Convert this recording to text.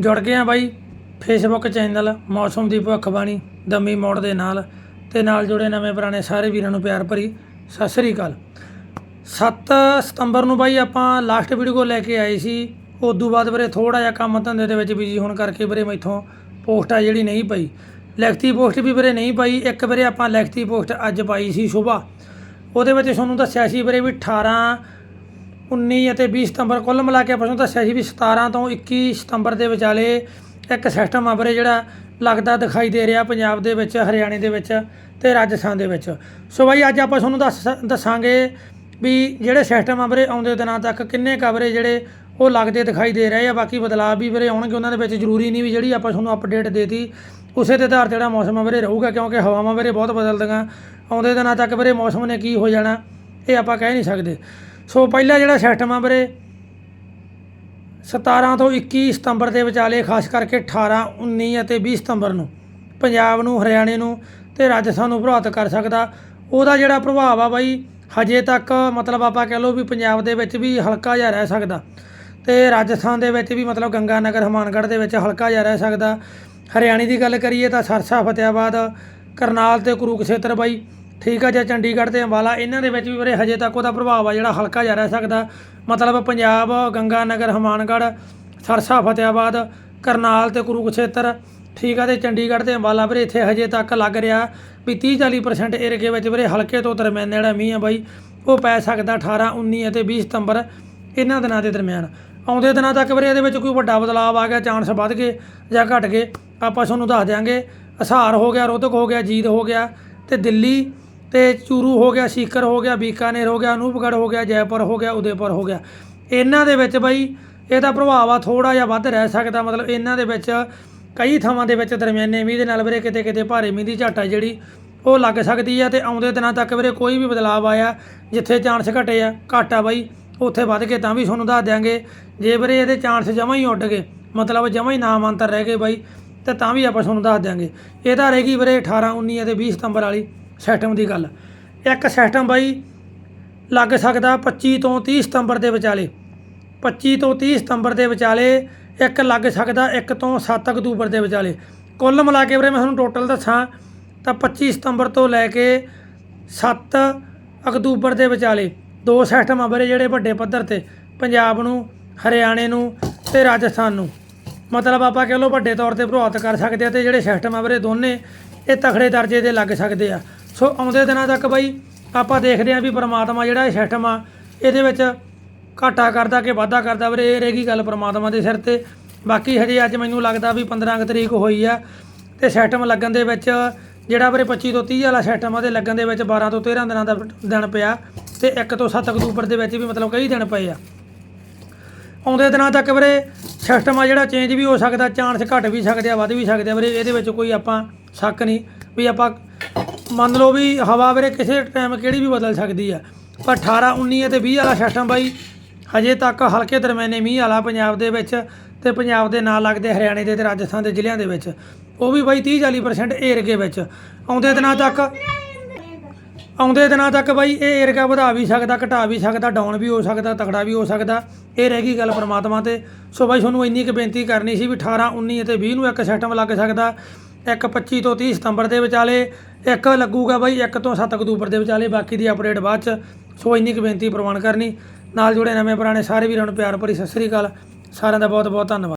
ਜੁੜ ਗਏ ਆ ਬਾਈ। ਫੇਸਬੁੱਕ ਚੈਨਲ ਮੌਸਮ ਦੀ ਭਵਿੱਖਬਾਣੀ ਦਮੀ ਮੋੜ ਦੇ ਨਾਲ। ਤੇ ਨਾਲ ਜੁੜੇ ਨਵੇਂ ਪੁਰਾਣੇ ਸਾਰੇ ਵੀਰਾਂ ਨੂੰ ਪਿਆਰ ਭਰੀ ਸਤਿ ਸ੍ਰੀ ਅਕਾਲ। 7 ਸਤੰਬਰ ਨੂੰ ਬਾਈ ਆਪਾਂ ਲਾਸਟ ਵੀਡੀਓ ਲੈ ਕੇ ਆਏ ਸੀ। ਉਦੋਂ ਬਾਅਦ ਵੀਰੇ ਥੋੜਾ ਜਿਹਾ ਕੰਮ ਧੰਦੇ ਦੇ ਵਿੱਚ ਬਿਜ਼ੀ ਹੋਣ ਕਰਕੇ ਵੀਰੇ ਮੈਥੋਂ ਪੋਸਟ ਆ ਜਿਹੜੀ ਨਹੀਂ ਪਈ। ਲਿਖਤੀ ਪੋਸਟ ਵੀ ਵੀਰੇ ਨਹੀਂ ਪਾਈ। ਇੱਕ ਵੀਰੇ ਆਪਾਂ ਲਿਖਤੀ ਪੋਸਟ ਅੱਜ ਪਾਈ ਸੀ ਸਵੇਰ। ਉਹਦੇ ਵਿੱਚ ਤੁਹਾਨੂੰ ਦੱਸਿਆ ਸੀ ਵੀਰੇ ਵੀ 18 19 ਅਤੇ 20 ਸਤੰਬਰ ਕੁੱਲ ਮਿਲਾ ਕੇ ਆਪਾਂ ਨੂੰ ਦੱਸਿਆ ਸੀ ਵੀ 17 ਤੋਂ 21 ਸਤੰਬਰ ਦੇ ਵਿਚਾਲੇ ਇੱਕ ਸਿਸਟਮ ਆ ਜਿਹੜਾ ਲੱਗਦਾ ਦਿਖਾਈ ਦੇ ਰਿਹਾ ਪੰਜਾਬ ਦੇ ਵਿੱਚ, ਹਰਿਆਣੇ ਦੇ ਵਿੱਚ ਤੇ ਰਾਜਸਥਾਨ ਦੇ ਵਿੱਚ। ਸੋ ਬਾਈ, ਅੱਜ ਆਪਾਂ ਤੁਹਾਨੂੰ ਦੱਸ ਦੱਸਾਂਗੇ ਵੀ ਜਿਹੜੇ ਸਿਸਟਮ ਆ ਆਉਂਦੇ ਦਿਨਾਂ ਤੱਕ ਕਿੰਨੇ ਕਵਰੇ ਜਿਹੜੇ ਉਹ ਲੱਗਦੇ ਦਿਖਾਈ ਦੇ ਰਹੇ ਆ। ਬਾਕੀ ਬਦਲਾਅ ਵੀ ਵੀਰੇ ਆਉਣਗੇ, ਉਹਨਾਂ ਦੇ ਵਿੱਚ ਜ਼ਰੂਰੀ ਨਹੀਂ ਵੀ ਜਿਹੜੀ ਆਪਾਂ ਤੁਹਾਨੂੰ ਅਪਡੇਟ ਦੇਤੀ, ਉਸੇ ਦੇ ਆਧਾਰ ਜਿਹੜਾ ਮੌਸਮ ਆ ਵੀਰੇ ਰਹੂਗਾ, ਕਿਉਂਕਿ ਹਵਾਵਾਂ ਵੀਰੇ ਬਹੁਤ ਬਦਲਦੀਆਂ। ਆਉਂਦੇ ਦਿਨਾਂ ਤੱਕ ਵੀਰੇ ਮੌਸਮ ਨੇ ਕੀ ਹੋ ਜਾਣਾ, ਇਹ ਆਪਾਂ ਕਹਿ ਨਹੀਂ ਸਕਦੇ। ਸੋ ਪਹਿਲਾ ਜਿਹੜਾ ਸਿਸਟਮ ਆ ਵੀਰੇ 17 ਤੋਂ 21 ਸਤੰਬਰ ਦੇ ਵਿਚਾਲੇ, ਖਾਸ ਕਰਕੇ 18 19 ਅਤੇ 20 ਸਤੰਬਰ ਨੂੰ, ਪੰਜਾਬ ਨੂੰ, ਹਰਿਆਣੇ ਨੂੰ ਤੇ ਰਾਜਸਥਾਨ ਨੂੰ ਪ੍ਰਭਾਵਿਤ ਕਰ ਸਕਦਾ। ਉਹਦਾ ਜਿਹੜਾ ਪ੍ਰਭਾਵ ਆ ਬਾਈ, ਹਜੇ ਤੱਕ ਮਤਲਬ ਆਪਾਂ ਕਹਿ ਲਓ ਵੀ ਪੰਜਾਬ ਦੇ ਵਿੱਚ ਵੀ ਹਲਕਾ ਜਿਹਾ ਰਹਿ ਸਕਦਾ ਤੇ ਰਾਜਸਥਾਨ ਦੇ ਵਿੱਚ ਵੀ ਮਤਲਬ ਗੰਗਾ ਨਗਰ ਹਮਾਨਗੜ੍ਹ ਦੇ ਵਿੱਚ ਹਲਕਾ ਜਿਹਾ ਰਹਿ ਸਕਦਾ। ਹਰਿਆਣੇ ਦੀ ਗੱਲ ਕਰੀਏ ਤਾਂ ਸਰਸਾ ਫਤਿਆਬਾਦ ਕਰਨਾਲ ਤੇ ਕੁਰੂਕਸ਼ੇਤਰ ਬਾਈ ਠੀਕ ਆ, ਜਾਂ ਚੰਡੀਗੜ੍ਹ ਤੇ ਅੰਬਾਲਾ, ਇਹਨਾਂ ਦੇ ਵਿੱਚ ਵੀ ਵੀਰੇ ਹਜੇ ਤੱਕ ਉਹਦਾ ਪ੍ਰਭਾਵ ਆ ਜਿਹੜਾ ਹਲਕਾ ਜਿਹਾ ਰਹਿ ਸਕਦਾ। ਮਤਲਬ ਪੰਜਾਬ ਗੰਗਾ ਨਗਰ ਹਮਾਨਗੜ੍ਹ, ਸਰਸਾ ਫਤਿਆਬਾਦ ਕਰਨਾਲ ਤੇ ਕੁਰੂਕਸ਼ੇਤਰ, ਠੀਕ ਆ, ਤੇ ਚੰਡੀਗੜ੍ਹ ਤੇ ਅੰਬਾਲਾ ਵੀਰੇ ਇੱਥੇ ਹਜੇ ਤੱਕ ਲੱਗ ਰਿਹਾ ਵੀ 30 40% ਏਰੀਏ ਵਿੱਚ ਵੀਰੇ ਹਲਕੇ ਤੋਂ ਦਰਮਿਆਨੇ ਜਿਹੜਾ ਮੀਂਹ ਆ ਬਾਈ। ਉਹ ਪੈ ਸਕਦਾ 18 19 ਅਤੇ 20 ਸਤੰਬਰ ਇਹਨਾਂ ਦਿਨਾਂ ਦੇ ਦਰਮਿਆਨ। ਆਉਂਦੇ ਦਿਨਾਂ ਤੱਕ ਵੀਰੇ ਇਹਦੇ ਵਿੱਚ ਕੋਈ ਵੱਡਾ ਬਦਲਾਅ ਆ ਗਿਆ, ਚਾਂਸ ਵੱਧ ਗਏ ਜਾਂ ਘਟ ਗਏ। ਆਪਾਂ ਤੁਹਾਨੂੰ ਦੱਸ ਦਿਆਂਗੇ, ਅਸਾਰ ਹੋ ਗਿਆ ਰੋਧਕ ਹੋ ਗਿਆ, ਜੀਤ ਹੋ ਗਿਆ ਤੇ ਦਿੱਲੀ ਤੇ ਚੂਰੂ ਹੋ ਗਿਆ, ਸੀਕਰ ਹੋ ਗਿਆ, ਬੀਕਾਨੇਰ ਹੋ ਗਿਆ, ਅਨੂਪਗੜ੍ਹ ਹੋ ਗਿਆ, ਜੈਪੁਰ ਹੋ ਗਿਆ, ਉਦੈਪੁਰ ਹੋ ਗਿਆ। ਇਹਨਾਂ ਦੇ ਵਿੱਚ ਬਈ ਇਹਦਾ ਪ੍ਰਭਾਵ ਆ ਥੋੜਾ ਜਿਹਾ ਵੱਧ ਰਹਿ ਸਕਦਾ, ਮਤਲਬ ਇਹਨਾਂ ਦੇ ਵਿੱਚ ਕਈ ਥਾਵਾਂ ਦੇ ਵਿੱਚ ਦਰਮਿਆਨੇ ਮੀਂਹ ਦੇ ਨਾਲ ਵੀਰੇ ਕਿਤੇ ਕਿਤੇ ਭਾਰੇ ਮੀਂਹ ਦੀ ਝਾਟਾ ਜਿਹੜੀ, ਉਹ ਲੱਗ ਸਕਦੀ ਆ ਤੇ ਆਉਂਦੇ ਦਿਨਾਂ ਤੱਕ ਵੀਰੇ ਕੋਈ ਵੀ ਬਦਲਾਅ ਆਇਆ, ਜਿੱਥੇ ਚਾਂਸ ਘਟੇ ਆ, ਘਾਟਾ ਬਾਈ, ਉੱਥੇ ਵੱਧ ਕੇ ਤਾਂ ਵੀ ਤੁਹਾਨੂੰ ਦੱਸ ਦਿਆਂਗੇ। ਜੇ ਵੀਰੇ ਇਹਦੇ ਚਾਂਸ ਜਮਾਂ ਹੀ ਉੱਡ ਗਏ, ਮਤਲਬ ਜਮਾਂ ਹੀ ਨਾਮ ਅੰਤਰ ਰਹਿ ਗਏ ਬਾਈ, ਤੇ ਤਾਂ ਵੀ ਆਪਾਂ ਤੁਹਾਨੂੰ ਦੱਸ ਦਿਆਂਗੇ। ਇਹ ਤਾਂ ਰਹੇਗੀ ਵੀਰੇ 18 19 ਅਤੇ 20 ਸਤੰਬਰ ਵਾਲੀ। ਸਿਸਟਮ ਦੀ ਗੱਲ। ਇੱਕ ਸਿਸਟਮ ਬਾਈ ਲੱਗ ਸਕਦਾ 25 ਤੋਂ 30 ਸਤੰਬਰ ਦੇ ਵਿਚਾਲੇ। 25 ਤੋਂ 30 ਸਤੰਬਰ ਦੇ ਵਿਚਾਲੇ, ਇੱਕ ਲੱਗ ਸਕਦਾ 1 ਤੋਂ 7 ਅਕਤੂਬਰ ਦੇ ਵਿਚਾਲੇ। ਕੁੱਲ ਮਿਲਾ ਕੇ ਵੀਰੇ ਮੈਂ ਤੁਹਾਨੂੰ ਟੋਟਲ ਦੱਸਾਂ, ਤਾਂ 25 ਸਤੰਬਰ ਤੋਂ ਲੈ ਕੇ 7 ਅਕਤੂਬਰ ਦੇ ਵਿਚਾਲੇ। ਦੋ ਸਿਸਟਮ ਆ ਵੀਰੇ ਜਿਹੜੇ ਵੱਡੇ ਪੱਧਰ ਤੇ, ਪੰਜਾਬ ਨੂੰ, ਹਰਿਆਣੇ ਨੂੰ ਤੇ ਰਾਜਸਥਾਨ ਨੂੰ। ਮਤਲਬ ਆਪਾਂ ਕਹਿ ਲਓ ਵੱਡੇ ਤੌਰ ਤੇ ਪ੍ਰਭਾਵਿਤ ਕਰ ਸਕਦੇ ਆ ਤੇ ਜਿਹੜੇ ਸਿਸਟਮ ਆ ਵੀਰੇ ਦੋਨੇ, ਇਹ ਤਖੜੇ ਦਰਜੇ ਦੇ ਲੱਗ ਸਕਦੇ ਆ। ਸੋ ਆਉਂਦੇ ਦਿਨਾਂ ਤੱਕ ਬਾਈ ਆਪਾਂ ਦੇਖਦੇ ਆ ਵੀ ਪ੍ਰਮਾਤਮਾ ਜਿਹੜਾ ਇਹ ਸਿਸਟਮ ਆ, ਇਹਦੇ ਵਿੱਚ ਘਾਟਾ ਕਰਦਾ ਕਿ ਵਾਧਾ ਕਰਦਾ ਵੀਰੇ, ਇਹ ਰਹੇਗੀ ਗੱਲ ਪ੍ਰਮਾਤਮਾ ਦੇ ਸਿਰ ਤੇ। ਬਾਕੀ ਹਜੇ ਅੱਜ ਮੈਨੂੰ ਲੱਗਦਾ ਵੀ 15 ਕੁ ਤਰੀਕ ਹੋਈ ਆ ਤੇ ਸਿਸਟਮ ਲੱਗਣ ਦੇ ਵਿੱਚ ਜਿਹੜਾ ਵੀਰੇ 25 ਤੋਂ 30 ਵਾਲਾ ਸਿਸਟਮ ਆ ਤੇ ਲੱਗਣ ਦੇ ਵਿੱਚ 12 ਤੋਂ 13 ਦਿਨਾਂ ਦਾ ਦਿਨ ਪਿਆ ਤੇ 1 ਤੋਂ 7 ਅਕਤੂਬਰ ਦੇ ਵਿੱਚ ਵੀ ਮਤਲਬ ਕਈ ਦਿਨ ਪਏ ਆ। ਆਉਂਦੇ ਦਿਨਾਂ ਤੱਕ ਵੀਰੇ ਸਿਸਟਮ ਆ ਜਿਹੜਾ ਚੇਂਜ ਵੀ ਹੋ ਸਕਦਾ, ਚਾਂਸ ਘਟ ਵੀ ਸਕਦੇ ਆ, ਵੱਧ ਵੀ ਸਕਦੇ ਆ ਵੀਰੇ, ਇਹਦੇ ਵਿੱਚ ਕੋਈ ਆਪਾਂ ਸ਼ੱਕ ਨਹੀਂ ਵੀ ਆਪਾਂ ਮੰਨ ਲਓ ਵੀ ਹਵਾ ਵੀਰੇ ਕਿਸੇ ਟਾਈਮ ਕਿਹੜੀ ਵੀ ਬਦਲ ਸਕਦੀ ਆ। ਪਰ 18 19 ਅਤੇ 20 ਵਾਲਾ ਸਿਸਟਮ ਬਾਈ, ਹਜੇ ਤੱਕ ਹਲਕੇ ਦਰਮਿਆਨੇ ਮੀਂਹ ਵਾਲਾ ਪੰਜਾਬ ਦੇ ਵਿੱਚ ਤੇ ਪੰਜਾਬ ਦੇ ਨਾਲ ਲੱਗਦੇ ਹਰਿਆਣੇ ਦੇ ਤੇ ਰਾਜਸਥਾਨ ਦੇ ਜ਼ਿਲ੍ਹਿਆਂ ਦੇ ਵਿੱਚ। ਉਹ ਵੀ ਬਾਈ 30 40% ਏਰੀਏ ਵਿੱਚ। ਆਉਂਦੇ ਦਿਨਾਂ ਤੱਕ, ਆਉਂਦੇ ਦਿਨਾਂ ਤੱਕ ਬਾਈ ਇਹ ਏਰਗਾ ਵਧਾ ਵੀ ਸਕਦਾ, ਘਟਾ ਵੀ ਸਕਦਾ ਡਾਊਨ ਵੀ ਹੋ ਸਕਦਾ, ਤਕੜਾ ਵੀ ਹੋ ਸਕਦਾ। ਇਹ ਰਹਿ ਗਈ ਗੱਲ ਪ੍ਰਮਾਤਮਾ ਤੇ। ਸੋ ਬਾਈ ਤੁਹਾਨੂੰ ਇੰਨੀ ਕੁ ਬੇਨਤੀ ਕਰਨੀ ਸੀ ਵੀ 18 19 ਅਤੇ 20 ਨੂੰ ਇੱਕ ਸਿਸਟਮ ਲੱਗ ਸਕਦਾ। ਇੱਕ 25 ਤੋਂ 30 ਸਤੰਬਰ ਦੇ ਵਿਚਾਲੇ ਇੱਕ ਲੱਗੂਗਾ ਬਾਈ 1 ਤੋਂ 7 ਅਕਤੂਬਰ ਦੇ ਵਿਚਾਲੇ। ਬਾਕੀ ਦੀ ਅਪਡੇਟ ਬਾਅਦ ਚ। ਸੋ ਇੰਨੀ ਕੁ ਬੇਨਤੀ ਪ੍ਰਵਾਨ ਕਰਨੀ। ਨਾਲ ਜੁੜੇ ਨਵੇਂ ਪੁਰਾਣੇ ਸਾਰੇ ਵੀਰਾਂ ਨੂੰ ਪਿਆਰ ਭਰੀ ਸਤਿ ਸ੍ਰੀ ਅਕਾਲ। ਸਾਰਿਆਂ ਦਾ ਬਹੁਤ ਬਹੁਤ ਧੰਨਵਾਦ।